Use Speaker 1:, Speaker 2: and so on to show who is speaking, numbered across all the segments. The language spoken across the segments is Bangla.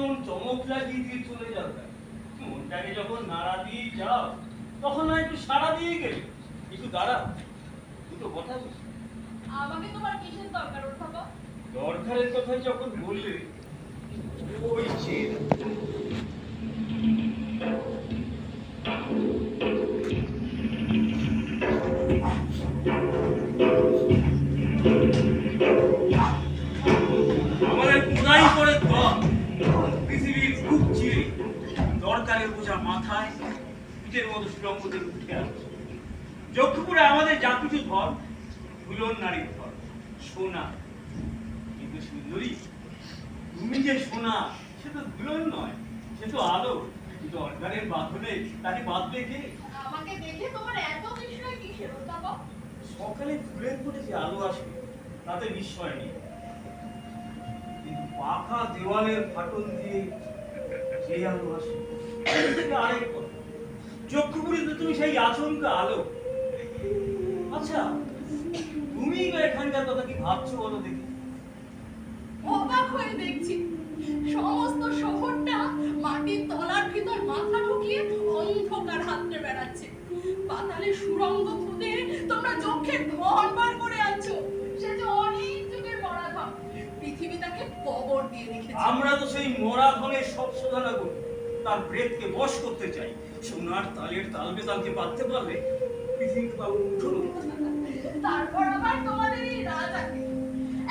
Speaker 1: কেমন চমক লাগিয়ে দিয়ে চলে মনটাকে যখন নাড়া দিয়ে যাও তখন না একটু সাড়া দিয়ে গেলে একটু দাঁড়া দুটো কথা
Speaker 2: আমাকে তোমার কিসের দরকার ওঠাবো
Speaker 1: দরকারের কথা যখন বললে ওই চেয়ে পিঠের মতো সুরঙ্গদের উঠে আসছে যক্ষপুরে আমাদের যা কিছু ধর ভুলন নারীর ধর সোনা। কিন্তু সুন্দরী তুমি যে সোনা সে তো দুলন নয় সে তো আলো। কিন্তু বাঁধলে তাকে বাঁধলে কে? সকালে ফুলের ফুটে যে আলো আসে তাতে বিস্ময় নেই। কিন্তু পাখা দেওয়ালের ফাটন দিয়ে সেই আলো আসে আরেক কথা তুমি সেই আচমকা আলো। আচ্ছা তুমি এখানকার কথা কি ভাবছ বলো দেখি।
Speaker 2: অবাক হয়ে দেখছি। সমস্ত শহরটা মাটির তলার ভিতর মাথা ঢুকিয়ে অন্ধকার হাতড়ে বেড়াচ্ছে। পাতালে সুরঙ্গ খুঁজে তোমরা চোখে ধন বার দিয়ে রেখেছে।
Speaker 1: আমরা তো সেই মরা ধনের সব শোধনা করি। তার ব্রেথকে বশ করতে চাই। সোনার তালের তাল বেতালকে বাঁধতে পারলে পাবো উঠুন
Speaker 2: তারপর আবার তোমাদের এই রাজাকে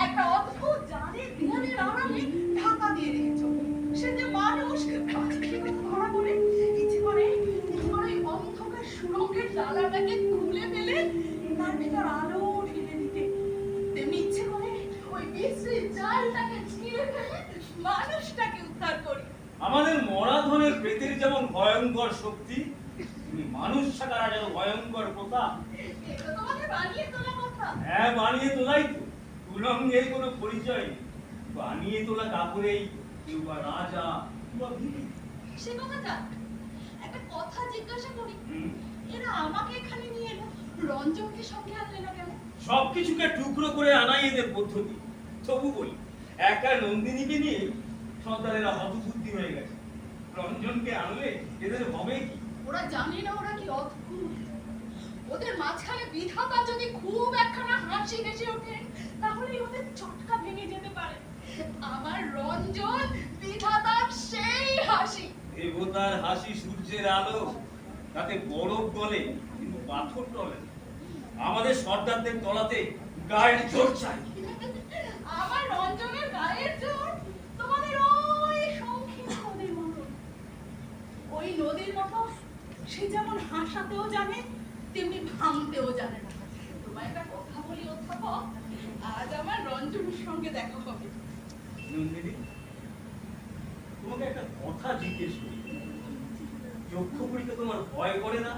Speaker 2: একটা অদ্ভুত আড়ালে ঢাকা দিয়ে রেখেছো। সে যে মানুষ ধরা ইচ্ছে করে ওই অন্ধকার সুরঙ্গের জানালাটাকে খুলে ফেলে তার ভিতর আলো ঢেলে দিতে। তেমনি ইচ্ছে করে ওই বিশ্রী জালটাকে মানুষটাকে উদ্ধার করি।
Speaker 1: আমাদের মরা ধনের প্রেতের যেমন ভয়ঙ্কর শক্তি মানুষ ছাড়া যেন ভয়ঙ্কর কথা। হ্যাঁ বানিয়ে তোলাই তো। কোনো পরিচয় নেই। বানিয়ে তোলা কাপড়েই কেউ বা রাজা।
Speaker 2: সে কথা একটা কথা জিজ্ঞাসা করি। এরা আমাকে এখানে নিয়ে এলো। রঞ্জনকে সঙ্গে আনলে না কেন?
Speaker 1: সবকিছুকে টুকরো করে আনাই এদের পদ্ধতি। তবু বলি একা নন্দিনীকে নিয়ে সন্তানেরা হতবুদ্ধি হয়ে গেছে। রঞ্জনকে আনলে এদের হবে কি?
Speaker 2: ওরা জানে না ওরা কি অদ্ভুত। ওদের মাঝখানে বিধাতা যদি খুব একখানা হাসি হেসে ওঠেন তাহলে ওদের চটকা ভেঙে যেতে পারে। আমার রঞ্জন বিধাতার সেই হাসি।
Speaker 1: দেবতার হাসি সূর্যের আলো তাতে বরফ গলে কিন্তু পাথর টলে। আমাদের সর্দারদের তলাতে গায়ের জোর চাই।
Speaker 2: নদীর মতো সে যেমন হাসাতেও জানে তেমনি ভাঙতেও জানে না। তোমায় একটা কথা বলি অধ্যাপক আজ আমার রঞ্জনের সঙ্গে দেখা হবে।
Speaker 1: নন্দিনী তোমাকে একটা কথা জিজ্ঞেস করি। যক্ষপুরীকে তোমার ভয় করে না?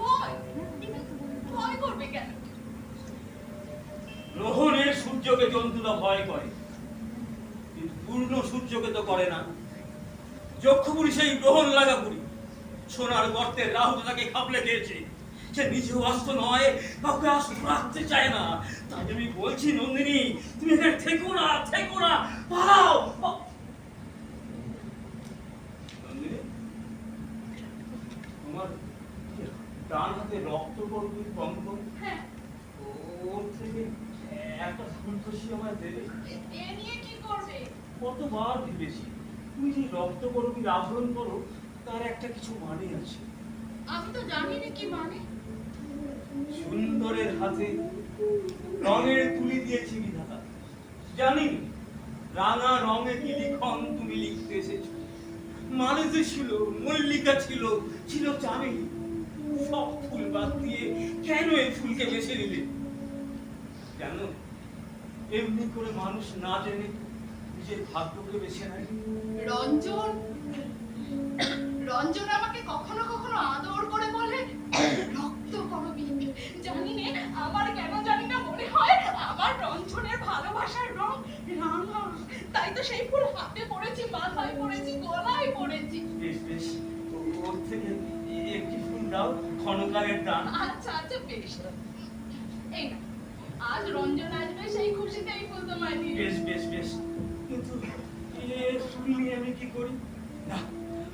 Speaker 2: ভয়? ভয় করবে কেন?
Speaker 1: গ্রহণের সূর্যকে জন্তুরা ভয় করে পূর্ণ সূর্যকে তো করে না। যক্ষপুরী সেই গ্রহণ লাগা পুরী সোনার গর্তের রাহু তাকে খাবলে খেয়েছে সে নিজেও অস্ত নয় কাউকে অস্ত রাখতে চায় না। তাই আমি বলছি নন্দিনী তুমি এখানে থেকো না থেকো না পালাও। তোমার ডান হাতে রক্ত করবি কম্প
Speaker 2: হ্যাঁ।
Speaker 1: ওর থেকে একটা ফুলকষি আমায় দেবে?
Speaker 2: এ- এ নিয়ে কি করবে?
Speaker 1: কতবার ভেবেছি। তুমি যে রক্ত করবি আহরণ করো তার একটা কিছু মানে আছে।
Speaker 2: আমি তো জানি না কি মানে।
Speaker 1: সুন্দরের হাতে রঙের তুলি দিয়েছি বিধাতা। জানি রাঙা রঙে কি লিখন তুমি লিখতে এসেছ। মানে তো ছিল মল্লিকা ছিল ছিল চামেলি সব ফুল বাদ দিয়ে কেন এই ফুলকে বেছে নিলে? জানো এমনি করে মানুষ না জেনে নিজের ভাগ্যকে বেছে নেয়।
Speaker 2: রঞ্জন? রঞ্জন আমাকে কখনো কখনো আদর করে বলে রক্ত করবি জানি নে আমার কেন জানি না মনে হয় আমার রঞ্জনের ভালোবাসার রং রাঙা। তাই তো সেই ফুল হাতে পড়েছি মাথায় পড়েছি গলায় পড়েছি।
Speaker 1: বেশ বেশ। ওর থেকে একটি ফুল দাও ক্ষণকালের দান।
Speaker 2: আচ্ছা আচ্ছা বেশ। এই না আজ রঞ্জন আসবে সেই খুশিতে এই ফুল তোমায় দিয়ে
Speaker 1: বেশ বেশ বেশ। কিন্তু এ ফুল নিয়ে আমি কি করি? না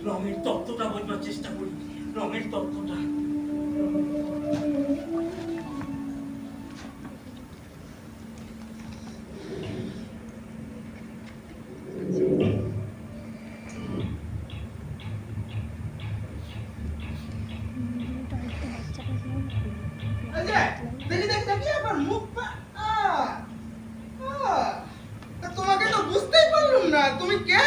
Speaker 1: রঙের তত্ত্বটা বোঝবার চেষ্টা করি। রঙের তত্ত্বটা।
Speaker 3: তোমাকে তো বুঝতেই পারলাম না। তুমি কে?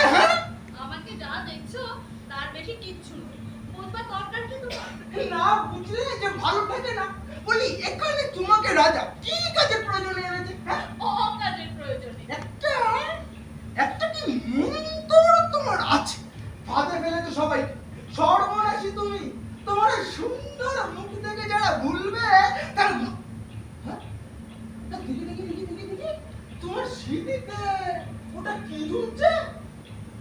Speaker 3: ভালো থাকে না? বলি এখানে তোমাকে রাজা কি কাজে প্রয়োজনে এনেছে হ্যাঁ
Speaker 2: অকাজের প্রয়োজনে
Speaker 3: একটা একটা কি মন্তর তোমার আছে ফাঁদে ফেলেছো সবাই সর্বনাশী তুমি তোমার এই সুন্দর মুখ থেকে যারা ভুলবে তার হ্যাঁ? তা দেখি দেখি দেখি দেখি দেখি তোমার স্মৃতিতে ওটা কি ঝুলছে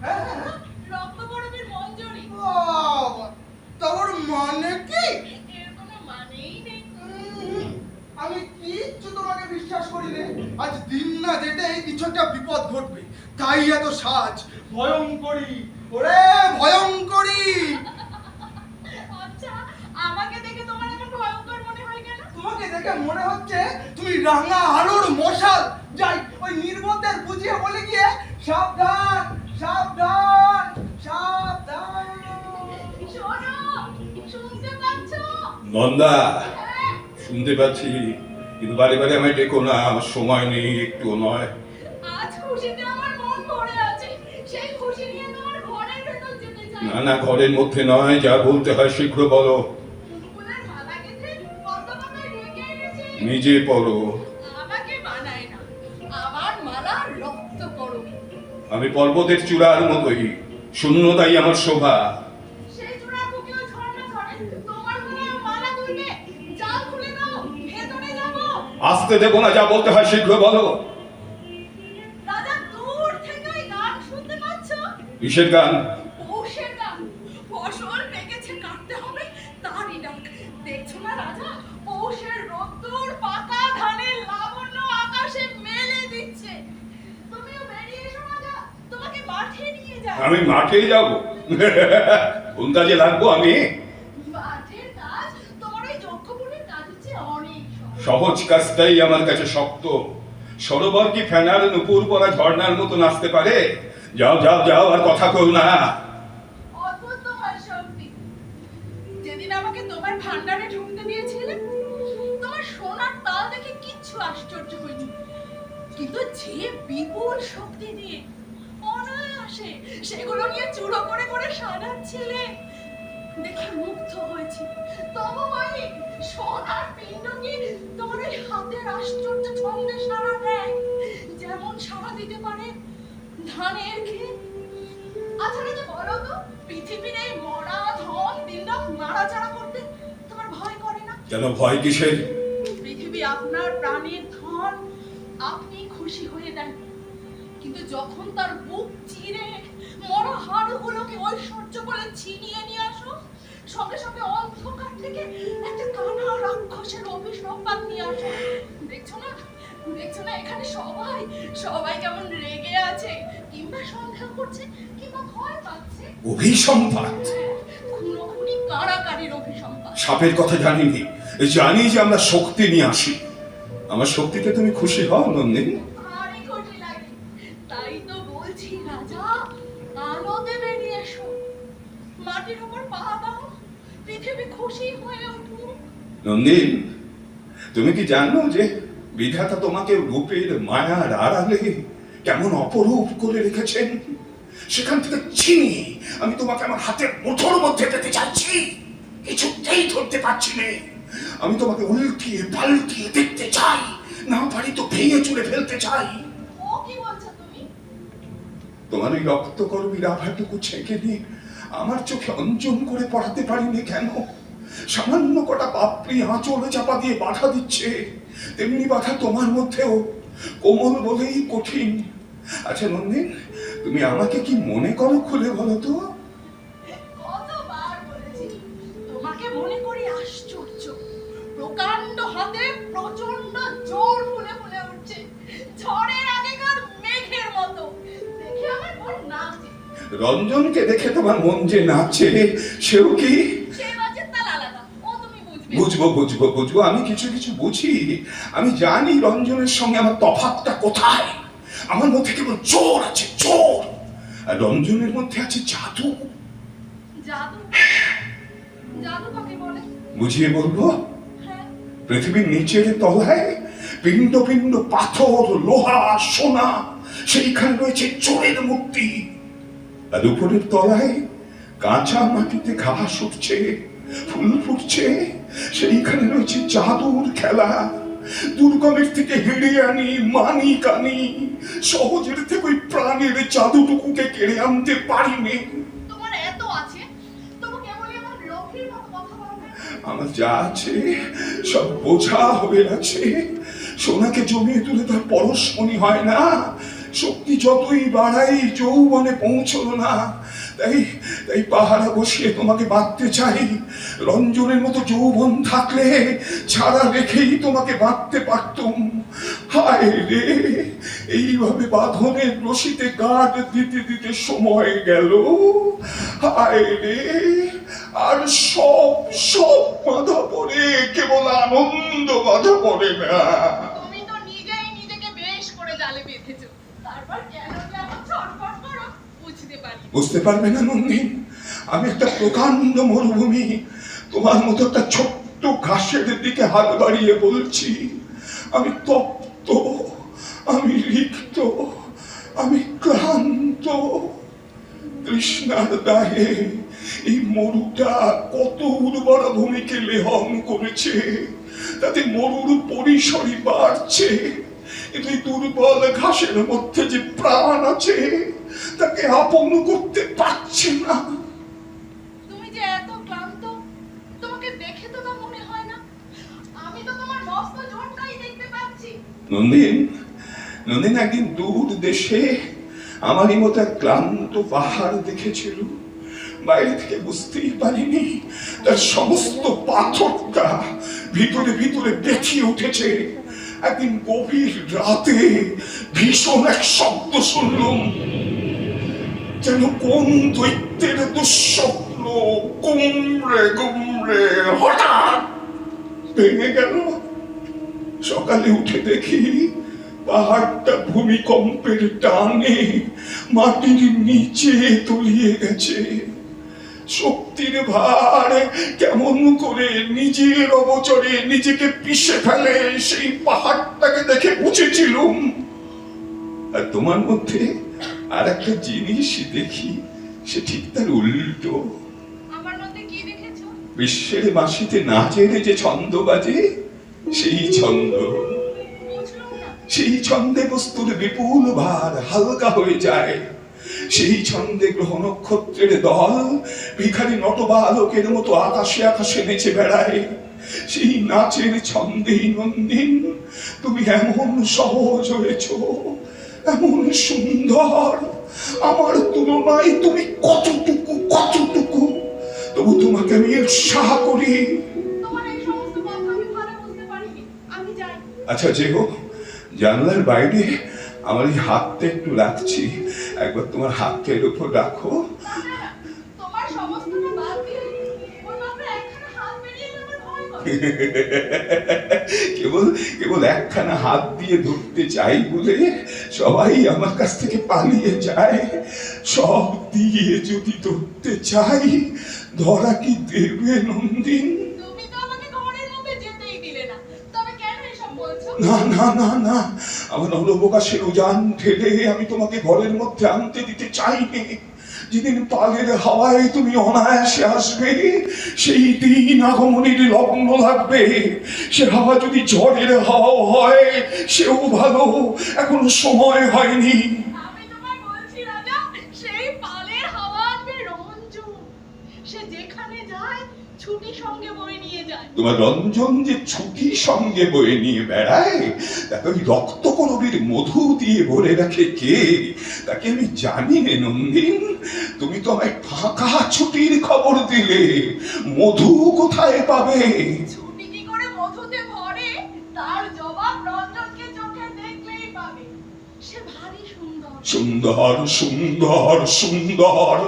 Speaker 3: হ্যাঁ হ্যাঁ হ্যাঁ
Speaker 2: রক্ত বরফের মঞ্জরি
Speaker 3: বাবা, তোর মানে কি
Speaker 2: এর কোনো মানেই নেই
Speaker 3: উম, আমি কিচ্ছু তোমাকে বিশ্বাস করি রে আজ দিন না যেতেই কিছু একটা বিপদ ঘটবে। তাই এত সাজ। ভয়ঙ্করী। ওরে ভয়ঙ্করী।
Speaker 2: আচ্ছা আমাকে দেখে তোমার এমন ভয়ঙ্কর মনে হয় কেন?
Speaker 3: তোমাকে দেখে মনে হচ্ছে তুমি রাঙা আলোর মশাল। যাই ওই নির্বোধের বুঝিয়ে বলে গিয়ে সাবধান সাবধান সাবধান।
Speaker 2: শোনো শুনতে পাচ্ছ?
Speaker 4: নন্দা শুনতে পাচ্ছি। কিন্তু বারে বারে আমায় ডেকো না আমার সময় নেই একটু নয়।
Speaker 2: আজ খুশিতে আমার মন ভরে আছে। সেই খুশি নিয়ে তোমার ঘরের ভেতর যেতে চাই।
Speaker 4: না না ঘরের মধ্যে নয় যা বলতে হয় শীঘ্র বলো। নিজে পড়ো আমি পর্বতের চূড়ার মতোই শূন্যতাই আমার শোভা। আসতে দেবো না যা বলতে হয় শীঘ্র বলো। কিসের গান?
Speaker 2: পৌষের গান। ফসল পেকেছে কাটতে হবে তারই সহজ।
Speaker 4: কাজটাই আমার কাছে শক্ত। সরোবর কি ফেনার নুপুর পরা ঝর্ণার মতো নাচতে পারে? যাও যাও যাও, আর কথা কল না।
Speaker 2: যেদিন আমাকে তোমার সোনার তাল দেখে কিচ্ছু আশ্চর্য হয়নি। কিন্তু যে বিপুল শক্তি দিয়ে অনায়াসে সেগুলো নিয়ে চুরো করে করে সাজাচ্ছিলে, দেখে মুগ্ধ হয়েছি। তবু বলি তোমার ওই আশ্চর্য ছন্দে সারা দেয়। যেমন সারা দিতে পারে ধানের ক্ষেত। আচ্ছা রাজা বলো তো পৃথিবীর এই মরা ধন দিনরাত নাড়াচাড়া করতে তোমার ভয় করে না?
Speaker 4: কেন ভয় কিসের?
Speaker 2: পৃথিবী আপনার প্রাণের ধন আপনি খুশি হয়ে দেন। কিন্তু যখন তার বুক চিরে মরা হাড়গুলোকে ঐশ্বর্য বলে ছিনিয়ে নিয়ে সঙ্গে সঙ্গে অন্ধকার থেকে একটা কানা রাক্ষসের অভিসম্পাদ নিয়ে আসো। দেখছ না? দেখছ না এখানে সবাই? সবাই কেমন রেগে আছে? কিংবা সন্দেহ করছে কিংবা ভয় পাচ্ছে?
Speaker 4: অভিসম্পাদ
Speaker 2: খুনোখুনি কারাকারির অভিসম্পাদ
Speaker 4: সাপের কথা জানিনি। জানি যে আমরা শক্তি নিয়ে আসি। আমার শক্তিতে তুমি খুশি হও নন্দিন
Speaker 2: আরে খুশি লাগে তাই তো বলছি রাজা আলোতে বেরিয়ে এসো মাটির উপর পা দাও পৃথিবী খুশি হয়ে উঠুক
Speaker 4: নন্দিন তুমি কি জানো যে বিধাতা তোমাকে রূপের মায়ার আড়ালে কেমন অপরূপ করে রেখেছেন? সেখান থেকে চিনি আমি তোমাকে আমার হাতের মুঠোর মধ্যে পেতে চাচ্ছি কিছুতেই ধরতে পারছি না। আমি তোমাকে উল্টিয়ে পাল্টিয়ে দেখতে চাই। না পারি তো ভেঙে চুড়ে ফেলতে চাই। তোমার ওই রক্তকর্মীর আভাটুকু ছেঁকে নিয়ে আমার চোখে অঞ্জন করে পড়াতে পারিনি কেন? সামান্য কটা পাপড়ি আঁচলে চাপা দিয়ে বাধা দিচ্ছে। তেমনি বাধা তোমার মধ্যেও। কোমল বলেই কঠিন। আচ্ছা নন্দিন তুমি আমাকে কি মনে করো খুলে বলো তো?
Speaker 2: তোমাকে মনে করি আশ্চর্য। প্রকাণ্ড হাতে প্রচণ্ড জোর ফুলে ফুলে উঠছে। ঝড়ের আগেকার মেঘের মতো। দেখে আমার মন নাচে।
Speaker 4: রঞ্জনকে দেখে তোমার মন যে নাচে সেও কি
Speaker 2: সে বাজে তাল আলাদা ও তুমি বুঝবে
Speaker 4: বুঝব বুঝব। আমি কিছু কিছু বুঝি। আমি জানি রঞ্জনের সঙ্গে আমার তফাতটা কোথায়। আমার মধ্যে কেবল জোর আছে জোর। আর রঞ্জনের মধ্যে আছে জাদু। বুঝিয়ে বলব?
Speaker 2: হ্যাঁ।
Speaker 4: পৃথিবীর নিচের তলায় পিণ্ড পিণ্ড পাথর লোহা সোনা সেইখানে রয়েছে চোরের মূর্তি। আর উপরের তলায় কাঁচা মাটিতে ঘাস উঠছে ফুল ফুটছে। সেইখানে রয়েছে জাদুর খেলা দুর্গমের থেকে হেড়ে আনি মানি কানি সহজের থেকে ওই প্রাণের জাদুটুকুকে কেড়ে আনতে পারিনি।
Speaker 2: তোমার এত আছে আমার
Speaker 4: যা আছে সব বোঝা হয়ে আছে সোনাকে জমিয়ে তুলে তার পরশমণি হয় না। শক্তি যতই বাড়াই যৌবনে পৌঁছলো না। তাই তাই পাহারা বসিয়ে তোমাকে বাঁধতে চাই। রঞ্জনের মতো যৌবন থাকলে ছাড়া রেখেই তোমাকে বাঁধতে পারতুম। হায় রে, এইভাবে বাঁধনের রশিতে গাঁট দিতে দিতে সময় গেল। হায় রে, আর সব সব বাধা পড়ে, কেবল আনন্দ বাধা পড়ে না।
Speaker 2: তুমি তো নিজেই নিজেকে বেশ করে জালে বেঁধেছো। তারপর কেন যে করো বুঝতে
Speaker 4: পারবে না নন্দিন? আমি একটা প্রকাণ্ড মরুভূমি, তোমার মতো একটা ছোট্ট ঘাসের দিকে হাত বাড়িয়ে বলছি। আমি তপ্ত, আমি রিক্ত, আমি ক্লান্ত। তৃষ্ণার দাহে এই মরুটা কত উর্বর ভূমিকে লেহন করেছে, তাতে মরুর পরিসরই বাড়ছে। কিন্তু এই দুর্বল ঘাসের মধ্যে যে প্রাণ আছে তাকে আপন করতে পারছি না।
Speaker 2: তুমি যে এত ক্লান্ত তোমাকে দেখে তো তা মনে হয় না। আমি তো তোমার মস্ত জোরটাই দেখতে পাচ্ছি।
Speaker 4: নন্দিন নন্দিন একদিন দূর দেশে আমারই মতো এক ক্লান্ত পাহাড় দেখেছিল। বাইরে থেকে বুঝতেই পারিনি তার সমস্ত পাথরটা ভিতরে ভিতরে দেখিয়ে উঠেছে। একদিন গভীর রাতে ভীষণ এক শব্দ শুনলাম। যেন কোন দৈত্যের দুঃস্বপ্ন কুমড়ে কুমড়ে হঠাৎ ভেঙে গেল। সকালে উঠে দেখি পাহাড়টা ভূমিকম্পের টানে মাটির নিচে তলিয়ে গেছে। শক্তির ভার কেমন করে নিজের অবচরে নিজেকে পিষে ফেলে সেই পাহাড়টাকে দেখে বুঝেছিলুম। আর তোমার মধ্যে আর একটা জিনিস দেখি সে ঠিক তার উল্টো। বিশ্বের মাসিতে নাচের যে ছন্দ বাজে সেই ছন্দ। সেই ছন্দে বস্তুর বিপুল ভার হালকা হয়ে যায়। সেই ছন্দে গ্রহ নক্ষত্রের দল ভিখারি নটবালকের মতো আকাশে আকাশে নেচে বেড়ায়। সেই নাচের ছন্দেই নন্দিন তুমি এমন সহজ হয়েছ। এমন সুন্দর। আমার তুলনায় তুমি কতটুকু কতটুকু? তবু তোমাকে আমি উৎসাহ করি। আচ্ছা যে হোক জানলার বাইরে আমার এই হাতটা একটু রাখছি। একবার তোমার হাতটা এর উপর রাখো। কেবল কেবল একখানা হাত দিয়ে ধরতে চাই বলে সবাই আমার কাছ থেকে পালিয়ে যায়। সব দিয়ে যদি ধরতে চাই ধরা কি দেবে নন্দিন?
Speaker 2: না।
Speaker 4: না না না আমার অনবকাশের উজান ঠেলে আমি তোমাকে ঘরের মধ্যে আনতে দিতে চাইনি। যেদিন পালের হাওয়ায় তুমি অনায়াসে আসবে, সেই দিন আগমনের লগ্ন লাগবে। সে হাওয়া যদি ঝড়ের হাওয়া হয়, সেও ভালো, এখনও সময় হয়নি
Speaker 2: আমি তোমায় বলছি রাজা সেই পালের হাওয়া আনবে রঞ্জন সে যেখানে যায় ছুটি সঙ্গে বয়ে নিয়ে যায়
Speaker 4: তোমার রঞ্জন যে ছুটি সঙ্গে বয়ে নিয়ে বেড়ায়, তাকে ওই রক্ত করবীর মধু দিয়ে ভরে রাখে কে? তাকে আমি জানি রে নন্দিন, তুমি তো আমায় ফাঁকা ছুটির খবর দিলে, মধু কোথায় পাবে?
Speaker 2: ছুটি কি করে মধুতে ভরে? তার জবাব রঞ্জনকে সুন্দর।
Speaker 4: সুন্দর সুন্দর সুন্দর।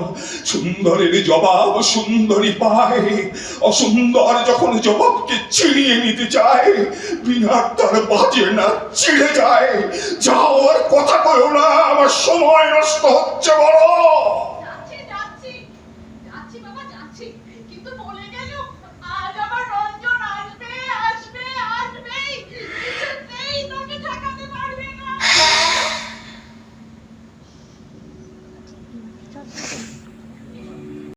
Speaker 4: সুন্দরের জবাব সুন্দরী পায়। অসুন্দর যখন জবাবকে ছিঁড়িয়ে নিতে চায়, বিনার তার বাজে না, ছিঁড়ে যায়। যাওয়ার কথা কয়ো না, আমার সময় নষ্ট হচ্ছে বড়।